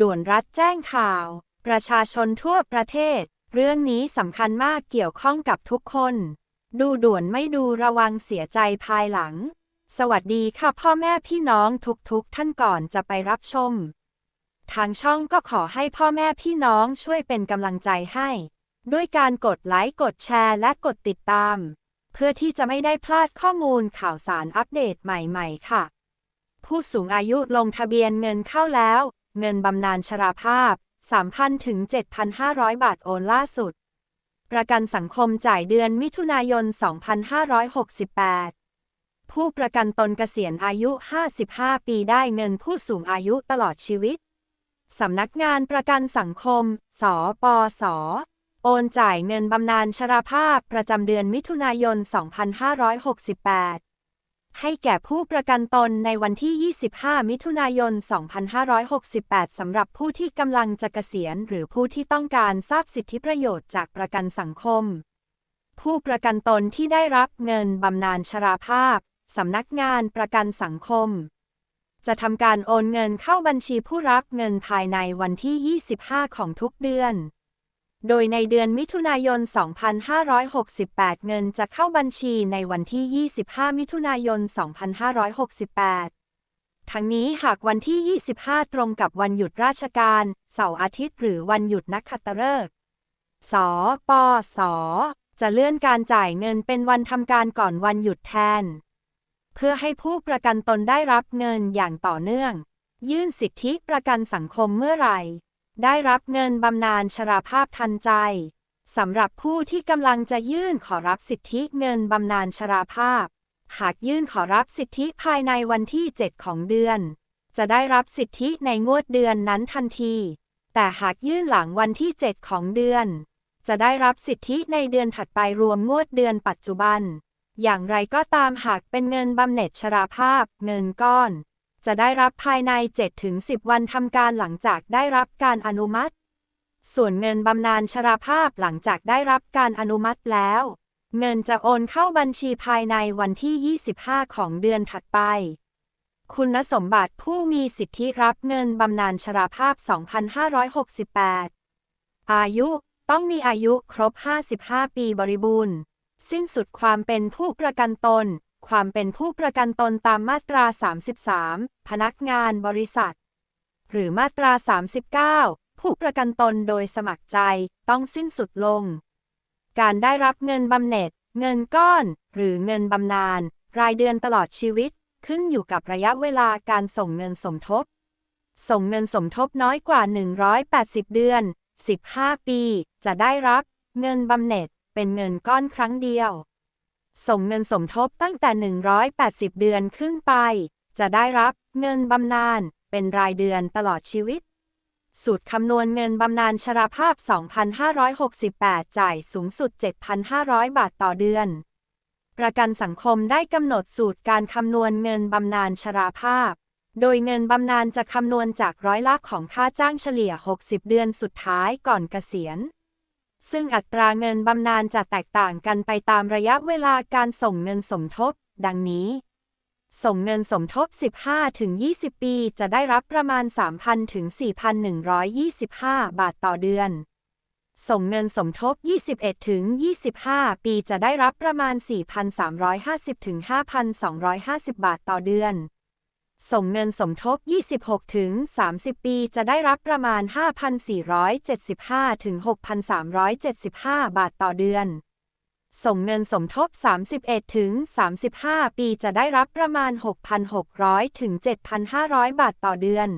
ด่วนรัฐแจ้งข่าว ประชาชนทั่วประเทศ เรื่องนี้สำคัญมากเกี่ยวข้องกับทุกคน ดูด่วนไม่ดูระวังเสียใจภายหลัง สวัสดีค่ะพ่อแม่พี่น้องทุกๆทท่านก่อนจะไปรับชม ทางช่องก็ขอให้พ่อแม่พี่น้องช่วยเป็นกำลังใจให้ ด้วยการกดไลค์กดแชร์และกดติดตาม เพื่อที่จะไม่ได้พลาดข้อมูลข่าวสารอัปเดตใหม่ ๆ ค่ะ ผู้สูงอายุลงทะเบียนเงินเข้าแล้ว เงินบำนาญชราภาพ 3,000 ถึง 7,500 บาทโอนล่าสุด ประกันสังคมจ่ายเดือนมิถุนายน 2568 ผู้ประกันตนเกษียณอายุ 55 ปีได้เงินผู้สูงอายุตลอดชีวิต สำนักงานประกันสังคม สปส โอนจ่ายเงินบำนาญชราภาพประจำเดือนมิถุนายน 2568 ให้แก่ผู้ประกันตนในวันที่ 25 มิถุนายน 2568 สำหรับผู้ที่กำลังจะเกษียณ หรือผู้ที่ต้องการทราบสิทธิประโยชน์จากประกันสังคม ผู้ประกันตนที่ได้รับเงินบำนาญชราภาพ สำนักงานประกันสังคม จะทำการโอนเงินเข้าบัญชีผู้รับเงินภายในวันที่ 25 ของทุกเดือน โดยในเดือนมิถุนายน 2568 เงินจะเข้าบัญชีในวันที่ 25 มิถุนายน 2568 ทั้งนี้หากวันที่ 25 ตรงกับวันหยุดราชการ เสาร์อาทิตย์หรือวันหยุดนักขัตฤกษ์สปส จะเลื่อนการจ่ายเงินเป็นวันทำการก่อนวันหยุดแทน เพื่อให้ผู้ประกันตนได้รับเงินอย่างต่อเนื่อง ยื่นสิทธิประกันสังคมเมื่อไหร่ ได้รับเงินบำนาญชราภาพทันใจสำหรับผู้ที่กำลังจะยื่นขอรับสิทธิเงินบำนาญชราภาพ หากยื่นขอรับสิทธิภายในวันที่ 7 ของเดือน จะได้รับสิทธิในงวดเดือนนั้นทันที แต่หากยื่นหลังวันที่ 7 ของเดือน จะได้รับสิทธิในเดือนถัดไปรวมงวดเดือนปัจจุบัน อย่างไรก็ตามหากเป็นเงินบำเหน็จชราภาพ เงินก้อน จะได้รับภายใน 7-10 วันทำการหลังจากได้รับการอนุมัติ ส่วนเงินบำนาญชราภาพหลังจากได้รับการอนุมัติแล้ว เงินจะโอนเข้าบัญชีภายในวันที่ 25 ของเดือนถัดไป คุณสมบัติผู้มีสิทธิรับเงินบำนาญชราภาพ 2568 อายุต้องมีอายุครบ 55 ปีบริบูรณ์ สิ้นสุดความเป็นผู้ประกันตน ความเป็นผู้ประกันตนตามมาตรา 33 พนักงานบริษัท หรือมาตรา 39 ผู้ประกันตนโดยสมัครใจต้องสิ้นสุดลง การได้รับเงินบำเหน็จ เงินก้อน หรือเงินบำนาญรายเดือนตลอดชีวิต ขึ้นอยู่กับระยะเวลาการส่งเงินสมทบ ส่งเงินสมทบน้อยกว่า 180 เดือน 15 ปี จะได้รับ เงินบำเหน็จเป็นเงินก้อนครั้งเดียว ส่งเงินสมทบตั้งแต่ 180 เดือนขึ้นไป จะได้รับเงินบำนาญเป็นรายเดือนตลอดชีวิต สูตรคำนวณเงินบำนาญชราภาพ 2,568 จ่ายสูงสุด 7,500 บาทต่อเดือน ประกันสังคมได้กำหนดสูตรการคำนวณเงินบำนาญชราภาพ โดยเงินบำนาญจะคำนวณจากร้อยละของค่าจ้างเฉลี่ย 60 เดือนสุดท้ายก่อนเกษียณ ซึ่งอัตราเงินบำนาญจะแตกต่างกันไปตามระยะเวลาการส่งเงินสมทบ ดังนี้ ส่งเงินสมทบ 15-20 ปี จะได้รับประมาณ 3,000 ถึง 4,125 บาทต่อเดือน ส่งเงินสมทบ 21 ถึง 25 ปีจะได้รับประมาณ 4,350 ถึง 5,250 บาทต่อเดือน ส่งเงินสมทบ 26 ถึง 30 ปี จะได้รับประมาณ 5,475 ถึง 6,375 บาทต่อเดือนส่งเงินสมทบ 31 ถึง 35 ปี จะได้รับประมาณ 6,600 ถึง 7,500 บาทต่อเดือน